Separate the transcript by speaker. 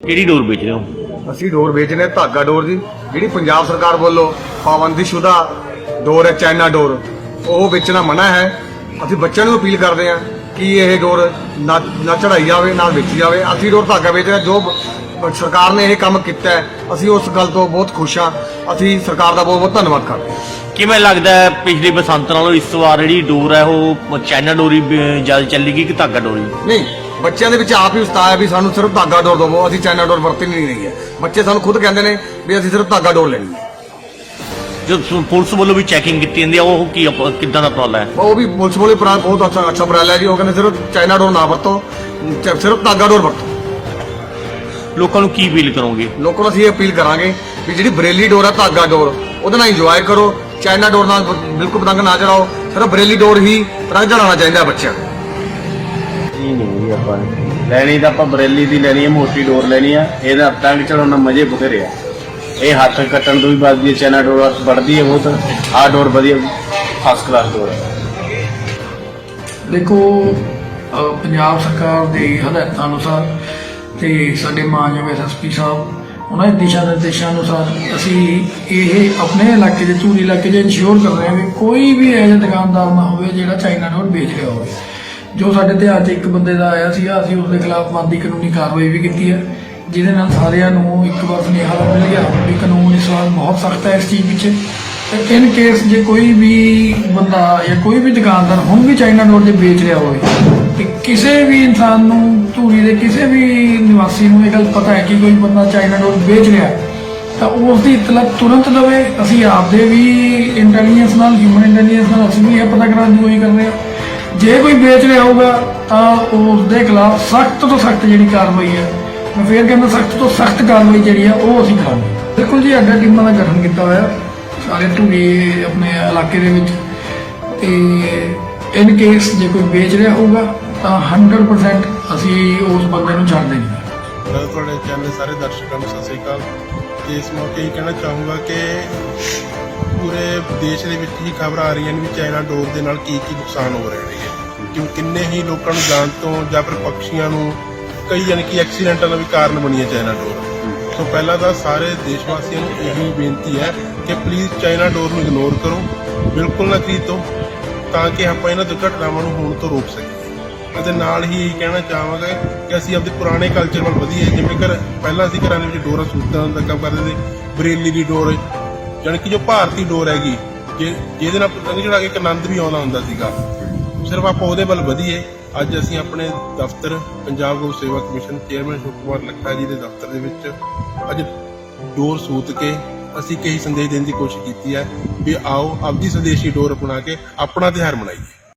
Speaker 1: ਕਿਹੜੀ ਡੋਰ ਵੇਚ ਰਹੇ ਹੋ?
Speaker 2: ਅਸੀਂ ਡੋਰ ਵੇਚਨੇ ਧਾਗਾ ਡੋਰ ਜੀ। ਜਿਹੜੀ ਪੰਜਾਬ ਸਰਕਾਰ ਵੱਲੋਂ ਪਾਬੰਦੀਸ਼ੁਦਾ ਡੋਰ ਹੈ ਚਾਈਨਾ ਡੋਰ ਉਹ ਵੇਚਣਾ ਮਨਾ ਹੈ। ਅਸੀਂ ਬੱਚਿਆਂ ਨੂੰ ਅਪੀਲ ਕਰਦੇ ਹਾਂ ਕਿ ਇਹ ਡੋਰ ਨਾ ਨਾ ਚੜਾਈ ਜਾਵੇ ਨਾ ਵੇਚੀ ਜਾਵੇ। ਅਸੀਂ ਡੋਰ ਧਾਗਾ ਵੇਚ ਰਹੇ। ਜੋ ਸਰਕਾਰ ਨੇ ਇਹ ਕੰਮ ਕੀਤਾ ਹੈ ਅਸੀਂ ਉਸ ਗੱਲ ਤੋਂ ਬਹੁਤ ਖੁਸ਼ ਹਾਂ। ਅਸੀਂ ਸਰਕਾਰ ਦਾ ਬਹੁਤ ਬਹੁਤ ਧੰਨਵਾਦ ਕਰਦੇ ਹਾਂ।
Speaker 1: ਕਿਵੇਂ ਲੱਗਦਾ ਹੈ ਪਿਛਲੀ ਬਸੰਤ ਨਾਲੋਂ ਇਸ ਵਾਰ ਜਿਹੜੀ ਡੋਰ ਹੈ ਉਹ ਚਾਈਨਾ ਡੋਰੀ ਜ਼ਿਆਦਾ ਚੱਲੇਗੀ ਕਿ ਧਾਗਾ ਡੋਰੀ?
Speaker 2: ਨਹੀਂ ਬੱਚਿਆਂ ਦੇ ਵਿੱਚ ਆਪ ਹੀ ਉਸਤਾਦ ਹੈ ਵੀ ਸਾਨੂੰ ਸਿਰਫ ਧਾਗਾ ਡੋਰ ਦਿਵੋ ਅਸੀਂ ਚਾਈਨਾ ਡੋਰ ਵਰਤੀ ਨਹੀਂ ਰਹੀ ਹੈ। ਬੱਚੇ ਸਾਨੂੰ ਖੁਦ ਕਹਿੰਦੇ ਨੇ ਵੀ ਅਸੀਂ ਸਿਰਫ ਧਾਗਾ ਡੋਰ ਲੈਣੀ ਹੈ।
Speaker 1: ਜੋ ਪੁਲਿਸ ਵੱਲੋਂ ਵੀ ਚੈਕਿੰਗ ਕੀਤੀ ਜਾਂਦੀ ਹੈ ਉਹ ਕੀ ਕਿੱਦਾਂ ਦਾ ਉਪਰਾਲਾ ਹੈ?
Speaker 2: ਉਹ ਵੀ ਪੁਲਿਸ ਵਾਲੇ ਪ੍ਰਾ ਬਹੁਤ ਅੱਛਾ ਅੱਛਾ ਉਪਰਾਲਾ ਹੈ ਜੀ ਉਹ ਕਹਿੰਦੇ ਸਿਰਫ ਚਾਈਨਾ ਡੋਰ ਨਾ ਵਰਤੋ ਸਿਰਫ ਧਾਗਾ ਡੋਰ ਵਰਤੋ।
Speaker 1: ਲੋਕਾਂ ਨੂੰ ਕੀ ਅਪੀਲ ਕਰੋਗੇ?
Speaker 2: ਲੋਕਾਂ ਨੂੰ ਅਸੀਂ ਇਹ ਅਪੀਲ ਕਰਾਂਗੇ ਵੀ ਜਿਹੜੀ ਬਰੇਲੀ ਡੋਰ ਹੈ ਧਾਗਾ ਡੋਰ ਉਹਦੇ ਨਾਲ ਇੰਜੋਏ ਕਰੋ ਚਾਈਨਾ ਡੋਰ ਨਾਲ ਬਿਲਕੁਲ ਪਤੰਗ ਨਾ ਚੜਾਓ ਸਿਰਫ ਬਰੇਲੀ ਡੋਰ ਹੀ ਪਤੰਗ ਚੜਾਉਣਾ ਚਾਹੀਦਾ ਬੱਚਿਆਂ ਨੂੰ।
Speaker 3: ਜੀ ਆਪਾਂ ਨੇ। ਲੈਣੀ ਤਾਂ ਆਪਾਂ ਬਰੇਲੀ ਦੀ ਲੈਣੀ ਹੈ ਮੋਟੀ ਡੋਰ ਲੈਣੀ ਆ। ਇਹਦਾ ਪਤੰਗ ਚੜਾਉਣ ਦਾ ਮਜ਼ੇ ਬਥੇਰੇ ਆ। ਇਹ ਹੱਥ ਕੱਟਣ ਤੋਂ ਵੀ ਬਾਅਦ ਦੀ ਚੈਨਾ ਡੋਰ ਵੱਡਦੀ ਹੈ ਬਹੁਤ। ਆਹ ਡੋਰ ਵਧੀਆ ਫਸਟ ਕਲਾਸ ਡੋਰ ਹੈ
Speaker 4: ਦੇਖੋ ਅਹ ਪੰਜਾਬ ਸਰਕਾਰ ਦੇ ਹਦਾਇਤਾਂ ਅਨੁਸਾਰ ਤੇ ਸਾਡੇ ਮਾਨਯੋਗ ਐਸਐਸਪੀ ਸਾਹਿਬ ਉਹਨਾਂ ਦੇ ਦਿਸ਼ਾ ਨਿਰਦੇਸ਼ਾਂ ਅਨੁਸਾਰ ਅਸੀਂ ਇਹ ਆਪਣੇ ਇਲਾਕੇ ਦੇ ਧੂਰੀ ਇਲਾਕੇ 'ਚ ਇਨਸ਼ੋਰ ਕਰ ਰਹੇ ਹਾਂ ਕਿ ਕੋਈ ਵੀ ਇਹੋ ਜਿਹਾ ਦੁਕਾਨਦਾਰ ਨਾ ਹੋਵੇ ਜਿਹੜਾ ਚਾਈਨਾ ਡੋਰ ਵੇਚ ਰਿਹਾ ਹੋਵੇ। ਜੋ ਸਾਡੇ ਧਿਆਨ 'ਚ ਇੱਕ ਬੰਦੇ ਦਾ ਆਇਆ ਸੀਗਾ, ਅਸੀਂ ਉਸ ਦੇ ਖਿਲਾਫ ਬਣਦੀ ਕਾਨੂੰਨੀ ਕਾਰਵਾਈ ਵੀ ਕੀਤੀ ਹੈ, ਜਿਹਦੇ ਨਾਲ ਸਾਰਿਆਂ ਨੂੰ ਇੱਕ ਵਾਰ ਸੁਨੇਹਾ ਮਿਲ ਗਿਆ ਵੀ ਕਾਨੂੰਨ ਇਸ ਵਾਰ ਬਹੁਤ ਸਖਤ ਹੈ ਇਸ ਚੀਜ਼ ਵਿੱਚ ਤੇ ਇਨ ਕੇਸ ਜੇ ਕੋਈ ਵੀ ਬੰਦਾ ਜਾਂ ਕੋਈ ਵੀ ਦੁਕਾਨਦਾਰ ਹੁਣ ਵੀ ਚਾਈਨਾ ਡੋਰ ਦੇ ਵੇਚ ਰਿਹਾ ਹੋਵੇ, ਤੇ ਕਿਸੇ ਵੀ ਇਨਸਾਨ ਨੂੰ, ਧੂਰੀ ਦੇ ਕਿਸੇ ਵੀ ਨਿਵਾਸੀ ਨੂੰ ਇਹ ਗੱਲ ਪਤਾ ਹੈ ਕਿ ਕੋਈ ਬੰਦਾ ਚਾਈਨਾ ਡੋਰ ਵੇਚ ਰਿਹਾ ਤਾਂ ਉਸ ਦੀ ਇਤਲਾ ਤੁਰੰਤ ਦਵੇ। ਅਸੀਂ ਆਪਦੇ ਵੀ ਇੰਟੈਲੀਜੈਂਸ ਨਾਲ ਹਿਊਮਨ ਇੰਟੈਲੀਜੈਂਸ ਨਾਲ ਅਸੀਂ ਵੀ ਇਹ ਪਤਾ ਕਰਾਂ ਦੀ ਉਹੀ ਕਰ ਰਹੇ ਹਾਂ। ਜੇ ਕੋਈ ਵੇਚ ਰਿਹਾ ਹੋਊਗਾ, ਤਾਂ ਉਸ ਦੇ ਖਿਲਾਫ ਸਖਤ ਤੋਂ ਸਖਤ ਜਿਹੜੀ ਕਾਰਵਾਈ ਹੈ, ਮੈਂ ਫੇਰ ਕਹਿੰਦਾ ਸਖਤ ਤੋਂ ਸਖਤ ਕਾਰਵਾਈ ਜਿਹੜੀ ਆ, ਉਹ ਅਸੀਂ ਕਰਾਂਗੇ। ਬਿਲਕੁਲ ਜੀ, ਅੱਡਾ ਟੀਮਾਂ ਦਾ ਗਠਨ ਕੀਤਾ ਹੋਇਆ, ਸਾਰੇ ਧੂਰੀ ਆਪਣੇ ਇਲਾਕੇ ਦੇ ਵਿੱਚ। ਤੇ ਇਨ ਕੇਸ ਜੇ ਕੋਈ ਵੇਚ ਰਿਹਾ ਹੋਊਗਾ, ਤਾਂ 100% ਅਸੀਂ ਉਸ ਬੰਦੇ ਨੂੰ ਛੱਡ ਦੇਣੀ। ਹੈ
Speaker 5: ਤੁਹਾਡੇ ਚੈਨਲ ਸਾਰੇ ਦਰਸ਼ਕਾਂ ਨੂੰ ਸਤਿ ਸ੍ਰੀ ਅਕਾਲ। ਤੇ ਇਸ ਮੌਕੇ ਇਹ ਕਹਿਣਾ ਚਾਹੂੰਗਾ ਕਿ ਪੂਰੇ ਦੇਸ਼ ਦੇ ਵਿੱਚ ਹੀ ਖਬਰ ਆ ਰਹੀਆਂ ਨੇ ਵੀ ਚਾਈਨਾ ਡੋਰ ਦੇ ਨਾਲ ਕੀ ਕੀ ਨੁਕਸਾਨ ਹੋ ਰਹੇ ਨੇ। ਕਿ ਕਿੰਨੇ ਹੀ ਲੋਕਾਂ ਨੂੰ ਜਾਨ ਤੋਂ ਜਾਂ ਫਿਰ ਪਕਸ਼ੀਆਂ ਨੂੰ ਕਈ ਯਾਨੀ ਕਿ ਐਕਸੀਡੈਂਟਾਂ ਦਾ ਵੀ ਕਾਰਨ ਬਣੀ ਹੈ ਚਾਈਨਾ ਡੋਰ। ਸੋ ਪਹਿਲਾਂ ਤਾਂ ਸਾਰੇ ਦੇਸ਼ ਵਾਸੀਆਂ ਨੂੰ ਇਹੀ ਬੇਨਤੀ ਹੈ ਕਿ ਪਲੀਜ਼ ਚਾਈਨਾ ਡੋਰ ਨੂੰ ਇਗਨੋਰ ਕਰੋ। ਬਿਲਕੁਲ ਨਾ ਖਰੀਦੋ, ਤਾਂ ਕਿ ਆਪਾਂ ਇਹਨਾਂ ਦੁਰਘਟਨਾਵਾਂ ਨੂੰ ਹੋਣ ਤੋਂ ਰੋਕ ਸਕੀਏ। ਅਤੇ ਨਾਲ ਹੀ ਇਹ ਕਹਿਣਾ ਚਾਹਾਂਗਾ ਕਿ ਅਸੀਂ ਆਪਣੇ ਪੁਰਾਣੇ ਕਲਚਰ ਵੱਲ ਵਧੀਏ। ਜਿਵੇਂ ਕਰ ਪਹਿਲਾਂ ਅਸੀਂ ਘਰਾਂ ਦੇ ਵਿੱਚ ਡੋਰਾਂ ਸੂਤਾਂ ਦਾ ਕੰਮ ਕਰਦੇ ਸੀ। ਬਰੇਲੀ ਦੀ ਡੋਰ ਜਾਣੀ ਕਿ ਜੋ ਭਾਰਤੀ ਡੋਰ ਹੈਗੀ, ਜੇ ਜਿਹਦੇ ਨਾਲ ਪਤੰਗ ਚੜਾ ਕੇ ਇੱਕ ਆਨੰਦ ਵੀ ਆਉਂਦਾ ਹੁੰਦਾ ਸੀਗਾ। ਸਿਰਫ ਆਪਾਂ ਉਹਦੇ ਵੱਲ ਵਧੀਏ। ਅੱਜ ਅਸੀਂ ਆਪਣੇ ਦਫ਼ਤਰ, ਪੰਜਾਬ ਗਊ ਸੇਵਾ ਕਮਿਸ਼ਨ ਚੇਅਰਮੈਨ ਅਸ਼ੋਕ ਕੁਮਾਰ ਲੱਖਾ ਜੀ ਦੇ ਦਫ਼ਤਰ ਦੇ ਵਿੱਚ ਅੱਜ ਡੋਰ ਸੂਤ ਕੇ ਅਸੀਂ ਕਈ ਸੰਦੇਸ਼ ਦੇਣ ਦੀ ਕੋਸ਼ਿਸ਼ ਕੀਤੀ ਹੈ ਵੀ ਆਓ ਆਪਦੀ ਸਵਦੇਸ਼ੀ ਡੋਰ ਅਪਣਾ ਕੇ ਆਪਣਾ ਤਿਉਹਾਰ ਮਨਾਈਏ।